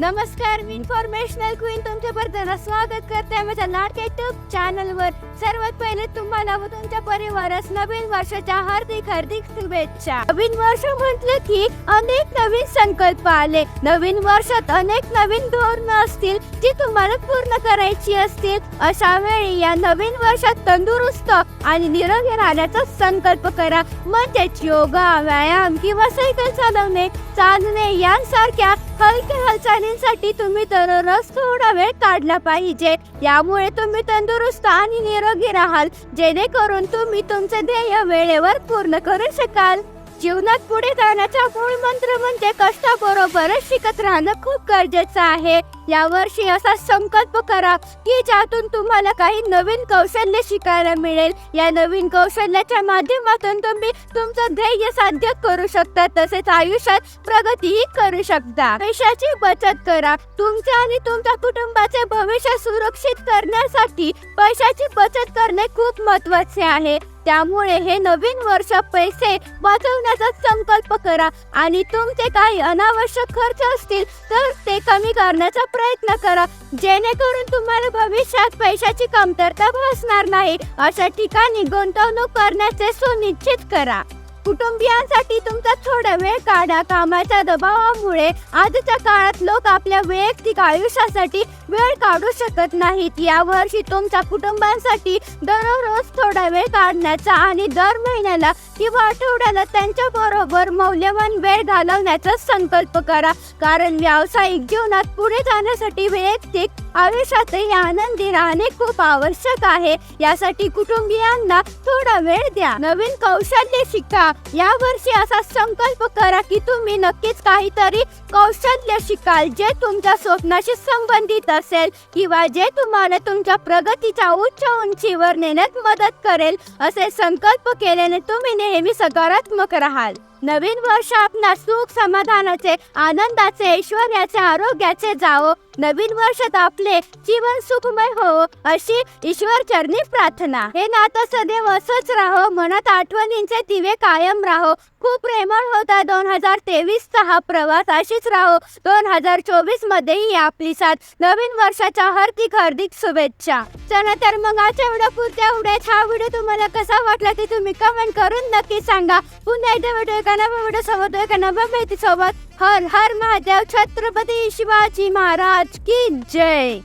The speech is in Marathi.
नमस्कार मी इन्फॉर्मेशनल क्वीन तुमच्या बद्दल स्वागत करते. माझ्या लाडक्या युट्यूब चॅनल वर. सर्वात पहिले तुम्हाला व तुमच्या परिवारास नवीन वर्षाच्या हार्दिक हार्दिक शुभेच्छा. नवीन वर्ष म्हटलं की अनेक नवीन संकल्प आले. नवीन वर्षात अनेक नवीन धोरण असतील जी तुम्हाला पूर्ण करायची असतील. अशा वेळी या नवीन वर्षात तंदुरुस्त आणि निरोगी राहण्याचा संकल्प करा. म्हणजेच योगा व्यायाम किंवा सायकल चालवणे चालणे यांसारख्या हलक्या हालचाली गोष्टींसाठी तुम्ही दररोज थोडा वेळ काढला पाहिजे. यामुळे तुम्ही तंदुरुस्त आणि निरोगी राहाल. जेणेकरून तुम्ही तुमचे ध्येय वेळेवर पूर्ण करू शकाल. जीवनात पुढे जाण्याचा मूळ मंत्र म्हणजे कष्टाबरोबरच शिकत राहणं खूप गरजेचं आहे. यावर्षी असा संकल्प करा की ज्यातून तुम्हाला काही नवीन कौशल्य शिकायला मिळेल. या नवीन कौशल्याच्या माध्यमातून तुम्ही तुमचं ध्येय साध्य करू शकता. तसेच आयुष्यात प्रगतीही करू शकता. पैशाची बचत करा. तुमचे आणि तुमच्या कुटुंबाचे भविष्य सुरक्षित करण्यासाठी पैशाची बचत करणे खूप महत्त्वाचे आहे. त्यामुळे हे नवीन वर्ष पैसे वाचवण्याचा संकल्प करा. आणि तुमचे काही अनावश्यक खर्च असतील तर ते कमी करण्याचा प्रयत्न करा. जेणेकरून तुम्हाला भविष्यात पैशाची कमतरता भासणार नाही. अशा ठिकाणी गुंतवणूक करण्याचे सुनिश्चित करा. कुटुंबियांसाठी तुमचा थोडा वेळ काढा. कामाच्या दबावामुळे आजच्या काळात लोक आपल्या वैयक्तिक आयुष्यासाठी वेळ काढू शकत नाहीत. या वर्षी तुमच्या कुटुंबांसाठी दररोज थोडा वेळ काढण्याचा आणि दर महिन्याला किंवा आठवड्याला त्यांच्या बरोबर मौल्यवान वेळ घालवण्याचा संकल्प करा. कारण व्यावसायिक जीवनात पुढे जाण्यासाठी वैयक्तिक आयुष्यातही आनंदी राहणे खूप आवश्यक आहे. यासाठी कुटुंबियांना थोडा वेळ द्या. नवीन कौशल्य शिका. या वर्षी असा संकल्प करा की तुम्ही नक्कीच काहीतरी कौशल्य शिकाल जे तुमच्या स्वप्नाशी संबंधित असेल किंवा जे तुम्हाला तुमच्या प्रगतीच्या उच्च उंचीवर नेण्यात मदत करेल. असे संकल्प केल्याने तुम्ही नेहमी सकारात्मक राहाल. नवीन वर्ष आपणा सुख समाधानाचे आनंदाचे ऐश्वर्याचे आरोग्याचे जावो. नवीन वर्षात आपले जीवन सुखमय हो अशी ईश्वर चरणी प्रार्थना. हे नातं सदैव असंच राहो मनात आठवणींचे दिवे कायम राहो. खूप प्रेमळ होता. दोन हजार तेवीसचा हा प्रवास अशीच राहो. दोन हजार चोवीस मध्येही आपली साथ. नवीन वर्षाच्या हार्दिक हार्दिक शुभेच्छा. चला तर मग आजच्या व्हिडिओ पुरत्या एवढ्याच हा व्हिडिओ तुम्हाला कसा वाटला ते तुम्ही कमेंट करून नक्की सांगा. पुन्हा एकदा व्हिडिओ एका नव्या व्हिडिओ सोबत एका नव्या माहिती सोबत हर हर महादेव छत्रपती शिवाजी महाराज की जय.